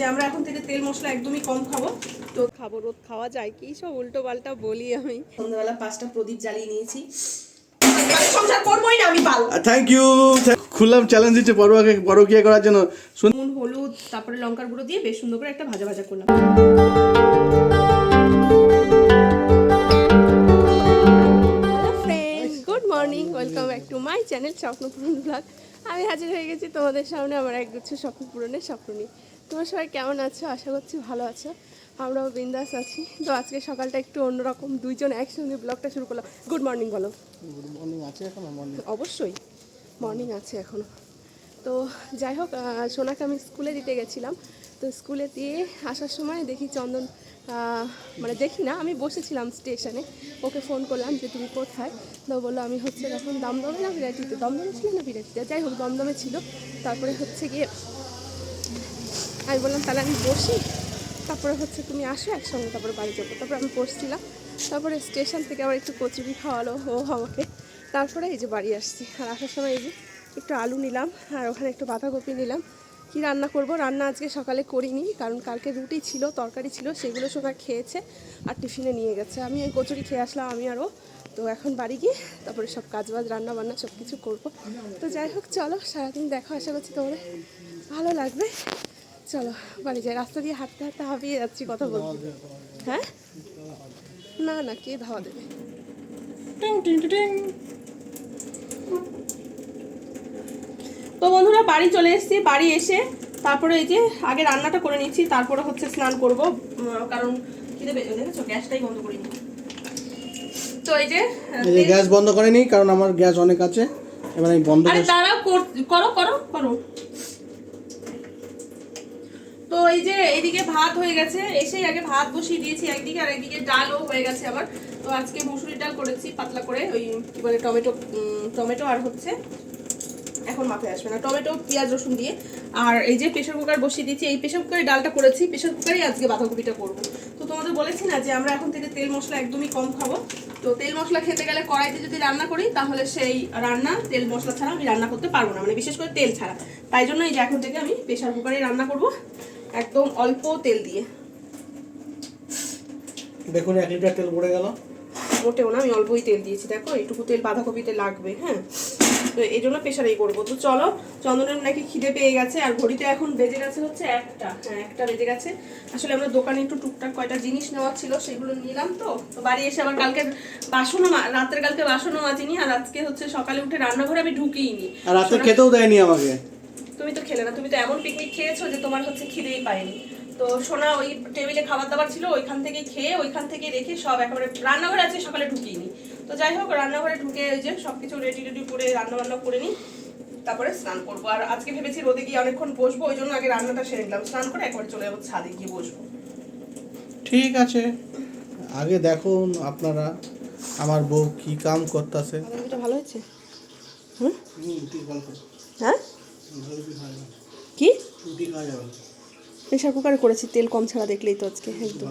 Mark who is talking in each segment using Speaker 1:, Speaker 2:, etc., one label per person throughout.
Speaker 1: যে আমরা এখন থেকে তেল মশলা একদমই কম খাব। তো খাব রোদ খাওয়া যায় কি সব উল্টো পাল্টা বলি আমি। সন্ধ্যাবেলা পাঁচটা প্রদীপ জ্বালিয়ে নিয়েছি। সংসার করবোই না আমি পাল
Speaker 2: থ্যাংক ইউ খুললাম চ্যালেঞ্জ দিচ্ছে পরোয়াকে পরকিয়া করার জন্য।
Speaker 1: নুন হলুদ তারপরে লঙ্কার গুঁড়ো দিয়ে বেশ সুন্দর করে একটা ভাজা ভাজা করলাম। Good morning welcome back to my channel Swapnapuran blog আমি হাজির হয়ে গেছি তোমাদের সামনে আমার একগুচ্ছ স্বপ্ন পূরণের স্বপ্ন নিয়ে। তোমরা সবাই কেমন আছো? আশা করছি ভালো আছো। আমরাও বিন্দাস আছি। তো আজকে সকালটা একটু অন্যরকম। দুইজন একসঙ্গে ব্লগটা শুরু করলাম। গুড মর্নিং বলো।
Speaker 2: আছে এখন মর্নিং
Speaker 1: অবশ্যই। মর্নিং আছে এখনও তো যাই হোক সোনাকে আমি স্কুলে দিতে গেছিলাম। তো স্কুলে দিয়ে আসার সময় দেখি চন্দন মানে দেখি না, আমি বসেছিলাম স্টেশনে। ওকে ফোন করলাম যে, তুমি কোথায়? তো বলল, আমি হচ্ছে তখন দমদমে না বিরাটিতে দমদমে ছিল না বিরাটিতে যাই হোক, দমদমে ছিল। তারপরে হচ্ছে গিয়ে আমি বললাম, তাহলে আমি বসি। তারপরে হচ্ছে তুমি আসো একসঙ্গে, তারপরে বাড়ি যাব। তারপরে আমি বসছিলাম। তারপরে স্টেশন থেকে আবার একটু কচুরি খাওয়ালো ও আমাকে। তারপরে এই যে বাড়ি আসছি। আর আসার সময় এই যে একটু আলু নিলাম, আর ওখানে একটু বাঁধাকপি নিলাম। কি রান্না করব? রান্না আজকে সকালে করিনি, কারণ কালকে রুটি ছিল, তরকারি ছিল, সেগুলো সবাই খেয়েছে আর টিফিনে নিয়ে গেছে। আমি এই কচুরি খেয়ে আসলাম, আমি আরও তো এখন বাড়ি গিয়ে তারপরে সব কাজ বাজ রান্না বান্না সব কিছু করব। তো যাই হোক, চলো, সারাদিন দেখো, আশা করছি তোমাদের ভালো লাগবে। চলো, বাড়ি যাই। রাস্তা দিয়ে হাঁটতে হাঁটতে হাঁপিয়ে যাচ্ছি, কথা বলতে। হ্যাঁ? না না, কে ধাওয়া দেবে? তো বন্ধুরা বাড়ি চলে এসেছি বাড়ি এসে তারপরে এই যে আগে রান্নাটা করে নিচ্ছি তারপরে হচ্ছে স্নান করব। কারণ খিদে পেয়েছে দেখেছ? গ্যাসটাই বন্ধ করিনি। তো এই যে
Speaker 2: গ্যাস বন্ধ করেনি কারণ আমার গ্যাস অনেক আছে। এবার আমি বন্ধ
Speaker 1: আরে
Speaker 2: করে
Speaker 1: দাঁড়াও করো করো করো তো এই যে এদিকে ভাত হয়ে গেছে। এসেই আগে ভাত বসিয়ে দিয়েছি একদিকে আর একদিকে ডালও হয়ে গেছে আবার। তো আজকে মুসুরির ডাল করেছি পাতলা করে ওই কি বলে টমেটো টমেটো আর হচ্ছে এখন মাথায় আসবে না। টমেটো পেঁয়াজ রসুন দিয়ে। আর এই যে প্রেশার কুকার বসিয়ে দিয়েছি এই প্রেশার কুকারে ডালটা করেছি। প্রেশার কুকারেই আজকে বাঁধাকপিটা করব। তো তোমাদের বলেছি না যে আমরা এখন থেকে তেল মশলা একদমই কম খাব। তো তেল মশলা খেতে গেলে কড়াইতে যদি রান্না করি তাহলে সেই রান্না তেল মশলা ছাড়া আমি রান্না করতে পারব না। মানে বিশেষ করে তেল ছাড়া। তাই জন্য এই যে এখন থেকে আমি প্রেশার কুকারে রান্না করব। একদম অল্প তেল দিয়ে।
Speaker 2: দেখুন এক লিটার তেল পড়ে গেল।
Speaker 1: মোটেও না আমি অল্পই তেল দিয়েছি। দেখো এইটুকু তেল বাঁধাকপিতে লাগবে হ্যাঁ। তো এই জন্য প্রেশারেই করব। তো চলো চন্দনের নাকি খিদে পেয়ে গেছে আর ঘড়িতে এখন বেজে গেছে হচ্ছে একটা। হ্যাঁ একটা বেজে গেছে। আসলে আমরা দোকানে একটু টুকটাক কয়টা জিনিস নেওয়া ছিল সেগুলো নিলাম তো। তো বাড়ি এসে আবার কালকে বাসনও রাতের কালকে বাসনও মাজিনি আর আজকে হচ্ছে সকালে উঠে রান্নাঘরে আমি ঢুকিনি
Speaker 2: আর রাতে খেতেও দেয়নি আমাকে।
Speaker 1: তুমি তো খেলে না তুমি তো এমন পিকনিক খেয়েছো যে তোমার হচ্ছে খিদেই পায়নি। তো সোনা ওই টেবিলে খাবার দাবার ছিল ওইখান থেকে খেয়ে ওইখান থেকে রেখে সব একেবারে রান্নাঘরে আছে সকালে ঢুকিনি তো যাই হোক রান্নাঘরে ঢুকে ওই যে সব কিছু রেডি রেডি করে রান্না বান্না করে নিই। তারপরে স্নান করব। আর আজকে ভেবেছি রোদে গিয়ে অনেকক্ষণ বসবো ওই জন্য আগে রান্নাটা সেরে নিলাম। স্নান করে একবার চলে যাব ছাদে গিয়ে বসবো।
Speaker 2: ঠিক আছে। আগে দেখুন আপনারা আমার বউ কি কাম করতেছে।
Speaker 1: ভালো হয়েছে? হুম? হ্যাঁ? কি? প্রেশার কুকারে করেছি তেল কম ছাড়া দেখলেই তো আজকে একদম।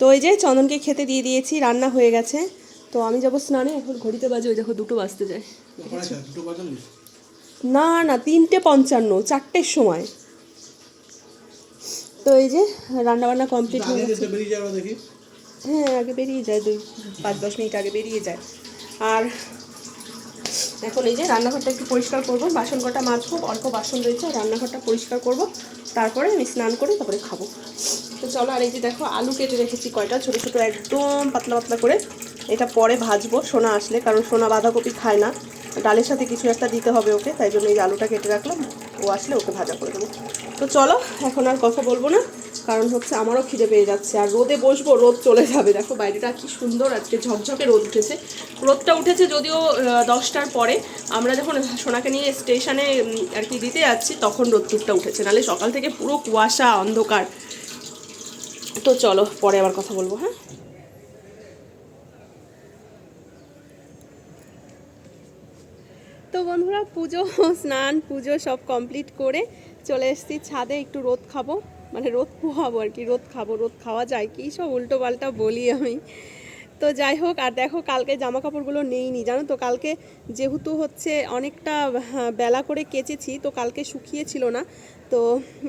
Speaker 1: তো ওই যে চন্দনকে খেতে দিয়ে দিয়েছি রান্না হয়ে গেছে। তো আমি যাব স্নানে এখন ঘড়িতে বাজে ওই দেখো দুটো বাজতে যায়। না না তিনটে পঞ্চান্ন চারটের সময়। তো এই যে রান্না বান্না কমপ্লিট হয়ে গেছে। হ্যাঁ আগে বেরিয়ে যায় দুই পাঁচ দশ মিনিট আগে বেরিয়ে যায়। আর এখন এই যে রান্নাঘরটা একটু পরিষ্কার করব। বাসন কটা মাজবো অল্প বাসন রয়েছে রান্নাঘরটা পরিষ্কার করব। তারপরে আমি স্নান করে তারপরে খাব। তো চলো আর এই যে দেখো আলু কেটে রেখেছি কয়টা? ছোটো ছোটো একদম পাতলা পাতলা করে। এটা পরে ভাজবো, সোনা আসলে, কারণ সোনা বাঁধাকপি খায় না। ডালের সাথে কিছু একটা দিতে হবে ওকে, তাই জন্য এই আলুটা কেটে রাখলাম। ও আসলে ওকে ভাজা করে দেবো। তো চলো, এখন আর কথা বলব না, কারণ হচ্ছে আমারও খিদে পেয়ে যাচ্ছে। আর রোদে বসবো, রোদ চলে যাবে। দেখো বাইরেটা কি সুন্দর, আজকে ঝকঝকে রোদ উঠেছে। রোদটা উঠেছে যদিও দশটার পরে। আমরা যখন সোনাকে নিয়ে স্টেশনে আর কি দিতে যাচ্ছি, তখন রোদ্দুরটা উঠেছে। নাহলে সকাল থেকে পুরো কুয়াশা, অন্ধকার। তো চলো, পরে আবার কথা বলব হ্যাঁ? তো বন্ধুরা পুজো স্নান পুজো সব কমপ্লিট করে চলে এসেছি ছাদে। একটু রোদ খাব মানে রোদ পোহাবো আর কি রোদ খাব রোদ খাওয়া যায় কি? সব উল্টো পাল্টা বলি আমি। তো যাই হোক আর দেখো কালকে জামা কাপড়গুলো নেইনি জানো তো? কালকে যেহেতু হচ্ছে অনেকটা হ্যাঁ, বেলা করে কেচেছি তো কালকে শুকিয়েছিল না। তো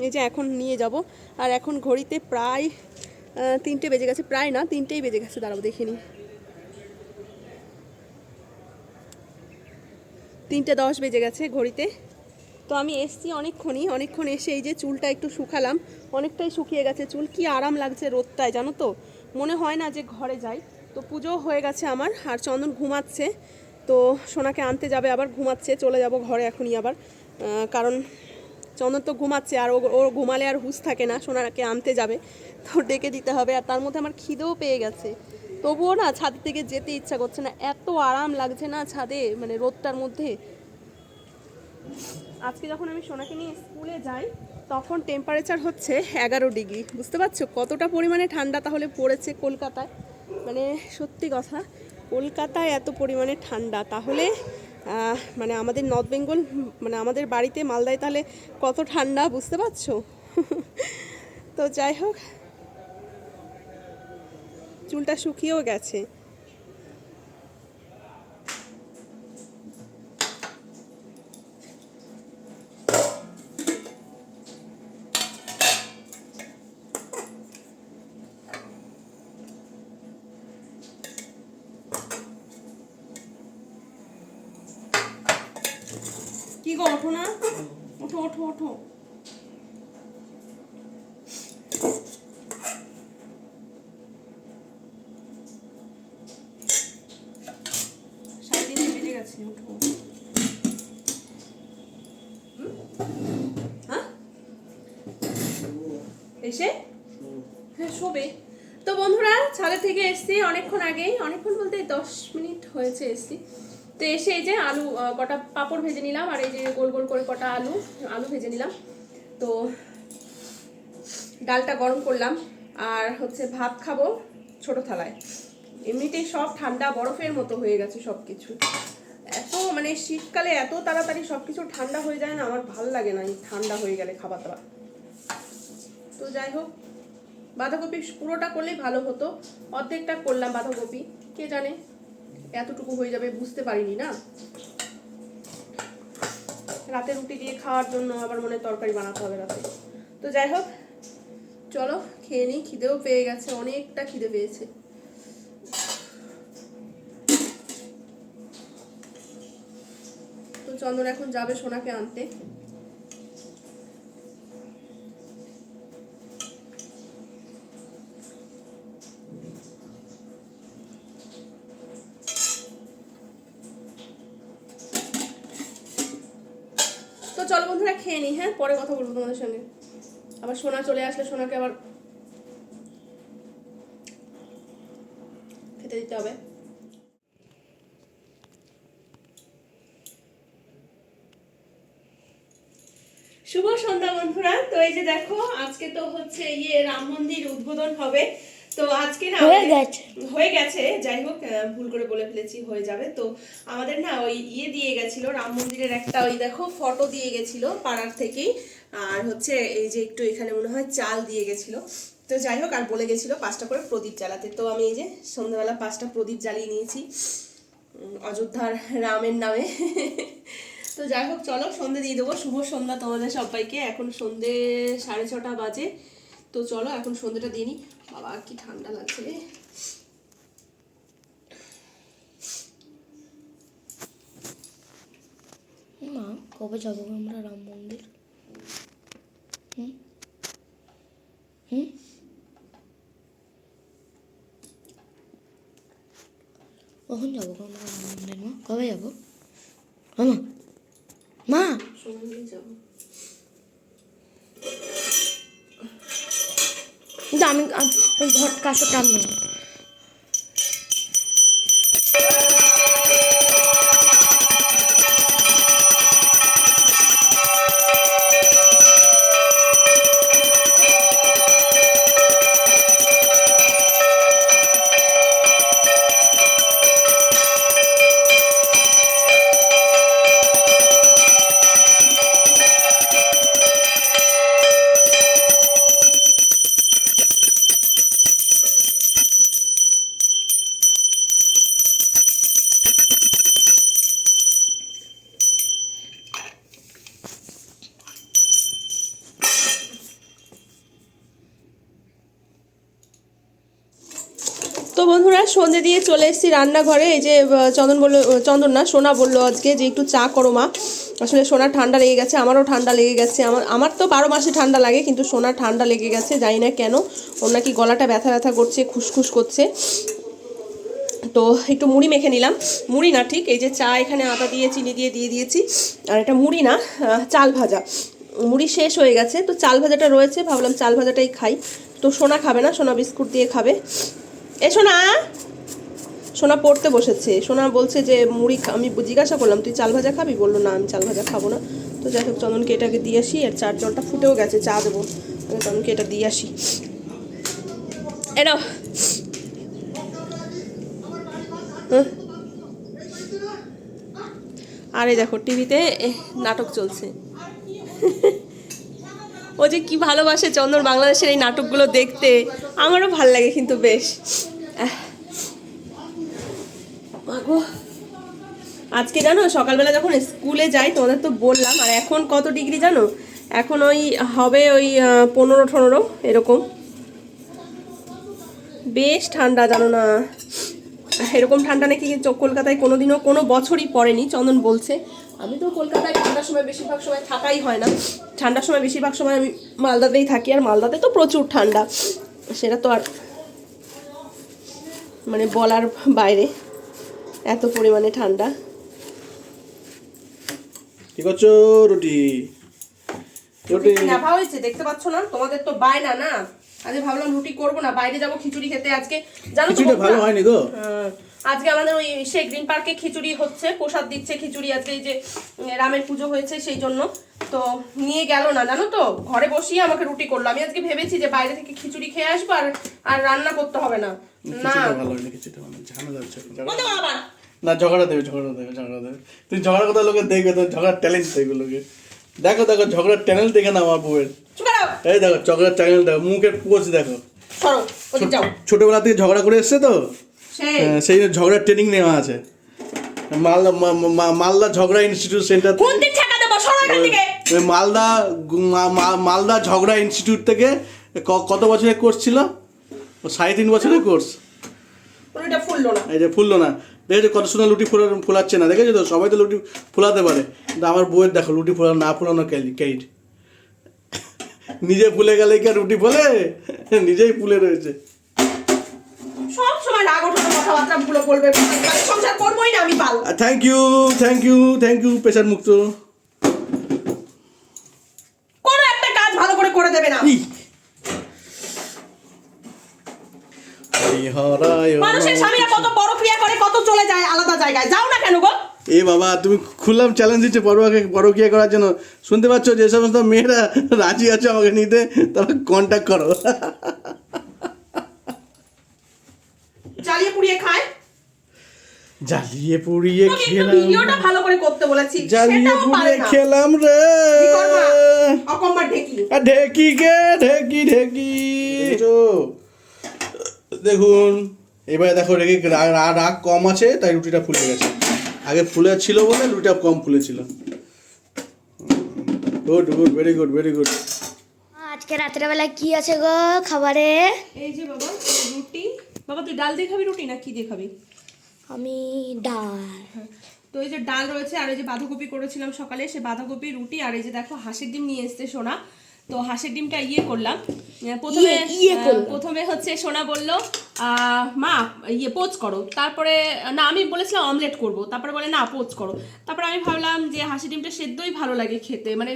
Speaker 1: এই যে এখন নিয়ে যাব। আর এখন ঘড়িতে প্রায় তিনটে বেজে গেছে প্রায় না তিনটেই বেজে গেছে দাঁড়াবো দেখে নিই। তিনটে দশ বেজে গেছে ঘড়িতে। তো আমি এসছি অনেকক্ষণই, অনেকক্ষণ এসে এই যে চুলটা একটু শুকালাম, অনেকটাই শুকিয়ে গেছে চুল। কি আরাম লাগছে রোদটায়, জানো তো? মনে হয় না যে ঘরে যাই। তো পুজো হয়ে গেছে আমার, আর চন্দন ঘুমাচ্ছে। তো সোনাকে আনতে যাবে, আবার ঘুমাচ্ছে, চলে যাব ঘরে এখনই আবার। কারণ চন্দন তো ঘুমাচ্ছে, আর ও ঘুমালে আর হুঁশ থাকে না, সোনাকে আনতে যাবে। তো ডেকে দিতে হবে, আর তার মধ্যে আমার খিদেও পেয়ে গেছে। তবুও না ছাদ থেকে যেতে ইচ্ছা করছে না। এত আরাম লাগছে না ছাদে মানে রোদটার মধ্যে। আজকে যখন আমি সোনাকে নিয়ে স্কুলে যাই, তখন টেম্পারেচার হচ্ছে এগারো ডিগ্রি। বুঝতে পারছ? কতটা পরিমাণে ঠান্ডা তাহলে পড়েছে কলকাতায়? মানে সত্যি কথা, কলকাতায় এত পরিমাণে ঠান্ডা। তাহলে মানে আমাদের নর্থ বেঙ্গল মানে আমাদের বাড়িতে মালদায় তাহলে কত ঠান্ডা, বুঝতে পারছ? তো যাই হোক চুলটা শুকিয়েও গেছে। কি গো ওঠো না। ওঠো ওঠো ওঠো সাড়ে তিনটে বেজে গেছে ওঠো হুম? হ্যাঁ এসে হ্যাঁ শোবে তো বন্ধুরা, ছাদে থেকে এসছি অনেকক্ষণ আগেই। অনেকক্ষণ বলতে দশ মিনিট হয়েছে এসছি। তো এসে এই যে আলু কটা পাঁপড় ভেজে নিলাম, আর এই যে গোল গোল করে কটা আলু আলু ভেজে নিলাম। তো ডালটা গরম করলাম, আর হচ্ছে ভাত খাব ছোট থালায়। এমনিতেই সব ঠান্ডা, বরফের মতো হয়ে গেছে সব কিছু এত মানে শীতকালে এত তাড়াতাড়ি সব কিছু ঠান্ডা হয়ে যায় না, আমার ভালো লাগে না ঠান্ডা হয়ে গেলে খাবার দাবার। তো যাই হোক বাঁধাকপি পুরোটা করলেই ভালো হতো। অর্ধেকটা করলাম বাঁধাকপি। কে জানে? এতটুকু হয়ে যাবে, বুঝতে পারিনি না? রাতে রুটি দিয়ে খাওয়ার জন্য আবার মনে তরকারি বানাতে হবে রাতে। তো যাই হোক, চলো খেয়ে নিই, খিদেও পেয়ে গেছে, অনেকটা খিদে পেয়েছে। তো চন্দন এখন যাবে সোনাকে আনতে। তো চলো বন্ধুরা, খেয়ে নিই হ্যাঁ? পরে কথা বলব তোমাদের সঙ্গে। আবার সোনা চলে আসলে সোনাকে আবার খেতে দিতে হবে। শুভ সন্ধ্যা বন্ধুরা। তো এই যে দেখো, আজকে তো হচ্ছে ইয়ে রাম মন্দির উদ্বোধন হবে। তো আজকে না
Speaker 3: হয়ে গেছে।
Speaker 1: হয়ে গেছে যাই হোক ভুল করে বলে ফেলেছি হয়ে যাবে। তো আমাদের না ওই ইয়ে দিয়ে গেছিল রাম মন্দিরের একটা ওই দেখো ফটো দিয়ে গেছিল পাড়ার থেকেই আর হচ্ছে এই যে একটু এখানে মনে হয় চাল দিয়ে গেছিল। তো যাই হোক আর বলে গেছিল পাঁচটা করে প্রদীপ জ্বালাতে। তো আমি এই যে সন্ধ্যাবেলা পাঁচটা প্রদীপ জ্বালিয়ে নিয়েছি অযোধ্যার রামের নামে। তো যাই হোক চলো সন্ধে দিয়ে দেবো। শুভ সন্ধ্যা তোমাদের সবাইকে। এখন সন্ধে সাড়ে ছটা বাজে। তো চলো এখন সন্ধেটা দিয়ে নিই। বাবা কি ঠান্ডা লাগছে। রে
Speaker 3: মা কবে যাব আমরা রাম মন্দির? হুম? হুম? কখন যাব আমরা রাম মন্দির মা? কবে যাব? মা
Speaker 1: সন্ধে যাব।
Speaker 3: কিন্তু আমি আম- ওই ঘর কাছে
Speaker 1: চলে এসেছি রান্নাঘরে। এই যে চন্দন বলল চন্দন না, সোনা বলল আজকে যে একটু চা করো মা। আসলে সোনার ঠান্ডা লেগে গেছে, আমারও ঠান্ডা লেগে গেছে। আমার আমার তো বারো মাসে ঠান্ডা লাগে, কিন্তু সোনার ঠান্ডা লেগে গেছে, জানি না কেন। ওর নাকি গলাটা ব্যথা ব্যথা করছে, খুসখুস করছে। তো একটু মুড়ি মেখে নিলাম। মুড়ি না, ঠিক? এই যে চা এখানে আটা দিয়ে, চিনি দিয়ে দিয়ে দিয়েছি। আর এটা মুড়ি না চাল ভাজা। মুড়ি শেষ হয়ে গেছে, তো চাল ভাজাটা রয়েছে, ভাবলাম চাল ভাজাটাই খাই। তো সোনা খাবে না, সোনা বিস্কুট দিয়ে খাবে। এ সোনা! সোনা পড়তে বসেছে। সোনা বলছে যে, মুড়ি আমি জিজ্ঞাসা করলাম, তুই চাল ভাজা খাবি? বলল, না, আমি চাল ভাজা খাব না। তো যাই হোক, চন্দনকে এটাকে দিয়ে আসি, আর চার জলটা ফুটেও গেছে, চা দেবো। চন্দনকে এটা দিয়ে আসি। এনাও হ্যাঁ। আর দেখো, টিভিতে নাটক চলছে। ও যে কি ভালোবাসে চন্দন বাংলাদেশের এই নাটকগুলো দেখতে। আমারও ভালো লাগে কিন্তু বেশ। মাগো আজকে জানো, সকালবেলা যখন স্কুলে যাই, তোমাদের তো বললাম, আর এখন কত ডিগ্রি জানো? এখন ওই হবে ওই পনেরো ঠনেরো এরকম। বেশ ঠান্ডা, জানো না। এরকম ঠান্ডা নাকি কলকাতায় কোনোদিনও, কোনো বছরই পড়েনি, চন্দন বলছে। আমি তো কলকাতায় ঠান্ডার সময় বেশিরভাগ সময় থাকাই হয় না। ঠান্ডার সময় বেশিরভাগ সময় আমি মালদাতেই থাকি, আর মালদাতে তো প্রচুর ঠান্ডা। সেটা তো আর মানে বলার বাইরে। এত পরিমাণে ঠান্ডা।
Speaker 2: কি করছ রুটি? রুটি।
Speaker 1: নাফা হয়েছে দেখতে পাচ্ছ না? তোমাদের তো বায়না না? আজকে ভাবলাম রুটি করব না বাইরে যাব খিচুড়ি খেতে আজকে। জানো তো
Speaker 2: ভালো? হয়নি গো।
Speaker 1: হ্যাঁ, আজকে আমাদের ওই সে গ্রিন পার্কে খিচুড়ি হচ্ছে প্রসাদ দিচ্ছে খিচুড়ি আজকে এই যে রামের পুজো হয়েছে সেই জন্য। তো নিয়ে গেল না জানো তো? ঘরে বসিয়ে আমাকে রুটি করল। আমি আজকে ভেবেছি যে বাইরে থেকে খিচুড়ি খেয়ে আসব আর আর রান্না করতে হবে না।
Speaker 2: কিছুটা ভালো হয়নি কিছুটা ঝামেলা হচ্ছে না ঝগড়া দেবে ঝগড়া দেবে ঝগড়া দেবে। তুই ঝগড়া কথা লোকে দেখবে তো ঝগড়ার ট্যালেন্ট দেখবে লোকে। দেখো দেখো ঝগড়ার ট্যালেন্ট দেখে না আমার বউয়ের। এই দেখো ঝগড়ার ট্যালেন্ট দেখো মুখের পোজ দেখো। ছোটবেলা থেকে ঝগড়া করে এসছে তো?
Speaker 1: সেই।
Speaker 2: হ্যাঁ, জন্য ঝগড়ার ট্রেনিং নেওয়া আছে। মালদা মালদা ঝগড়া ইনস্টিটিউট সেন্টার মালদা মালদা ঝগড়া ইনস্টিটিউট থেকে কত বছরের কোর্স ছিল? ও সাড়ে তিন বছরের কোর্স
Speaker 1: রুটিটা ফুললো না।
Speaker 2: এই যে ফুললো না। দেখেছ কত সুন্দর লুটি ফোলা ফোলাচ্ছে না। দেখেছ তো? সবাই তো লুটি ফোলাতে পারে। কিন্তু আমার বউয়ের দেখো লুটি ফোলা না ফোলানো ক্যাইট নিজে ফুলে গেলে কি আর রুটি ফোলে? নিজেই ফুলে রয়েছে।
Speaker 1: সব সময় রাগ ওঠানো কথাবার্তা গুলো বলবে। মানে সংসার করবোই না আমি পাল
Speaker 2: thank you thank you thank you পেশার মুক্ত
Speaker 1: কোনো একটা কাজ ভালো করে করে দেবে না
Speaker 2: ই। হরিহরায়
Speaker 1: মানুষের স্বামীরা কত বড় ক্রিয়া করে কত চলে যায় আলাদা জায়গায়। যাও না কেন গো?
Speaker 2: এ বাবা তুমি খুললাম চ্যালেঞ্জ দিচ্ছে পরোয়াকে পরকিয়া করার জন্য। শুনতে পাচ্ছ যে সমস্ত মেয়েরা রাজি আছে আমাকে নিতে? তারা কন্ট্যাক্ট করো।
Speaker 1: জ্বালিয়ে পুড়িয়ে খায়?
Speaker 2: জ্বালিয়ে পুড়িয়ে খেলাম।
Speaker 1: ভিডিওটা ভালো করে করতে বলেছি
Speaker 2: জ্বালিয়ে পুড়িয়ে খেলাম রে।
Speaker 1: অকম্মার ঢেকি।
Speaker 2: ঢেকি গে ঢেকি ঢেকি। দেখুন এবারে দেখো রেগে রাগ কম আছে তাই রুটিটা ফুলে গেছে। আগে ফুলে ছিল বলে রুটিটা কম ফুলেছিল। Good good very good very good
Speaker 3: আজকে রাত্রেবেলা কি আছে গো খাবারে?
Speaker 1: এই যে বাবা রুটি। বাবা তুই ডাল দিয়ে খাবি রুটি না কি দিয়ে খাবি?
Speaker 3: আমি ডাল।
Speaker 1: তো এই যে ডাল রয়েছে আর এই যে বাঁধাকপি করেছিলাম সকালে সে বাঁধাকপি রুটি আর এই যে দেখো হাঁসের ডিম নিয়ে এসছে সোনা। তো হাঁসের ডিমটা ইয়ে করলাম। প্রথমে
Speaker 3: ইয়ে- ইয়ে
Speaker 1: আহ,
Speaker 3: করলাম।
Speaker 1: প্রথমে হচ্ছে সোনা বলল মা ইয়ে পোচ করো। তারপরে না আমি বলেছিলাম অমলেট করব। তারপরে বলে না পোচ করো। তারপরে আমি ভাবলাম যে হাঁসের ডিমটা সেদ্ধই ভালো লাগে খেতে। মানে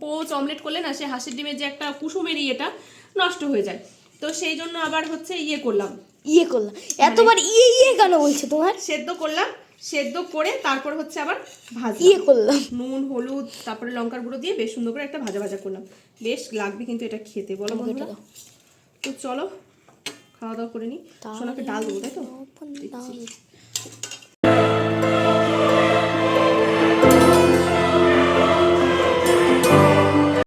Speaker 1: পোচ অমলেট করলে না সে হাঁসের ডিমের যে একটা কুসুমের ইয়েটা নষ্ট হয়ে যায়। তো সেই জন্য আবার হচ্ছে ইয়ে করলাম।
Speaker 3: ইয়ে করলাম। এতবার ইয়ে ইয়ে কেন বলছো তোমার?
Speaker 1: সেদ্ধ করলাম। সেদ্ধ করে তারপর হচ্ছে আবার ভাজিয়ে
Speaker 3: ইয়ে করলাম।
Speaker 1: নুন হলুদ তারপরে লঙ্কার গুঁড়ো দিয়ে বেশ সুন্দর করে একটা ভাজা ভাজা করলাম। বেশ লাগবে কিন্তু এটা খেতে বলো বন্ধুরা। তো চলো খাওয়া দাওয়া করে
Speaker 3: নিই
Speaker 1: সোনাকে ডাল দেবো তাই তো।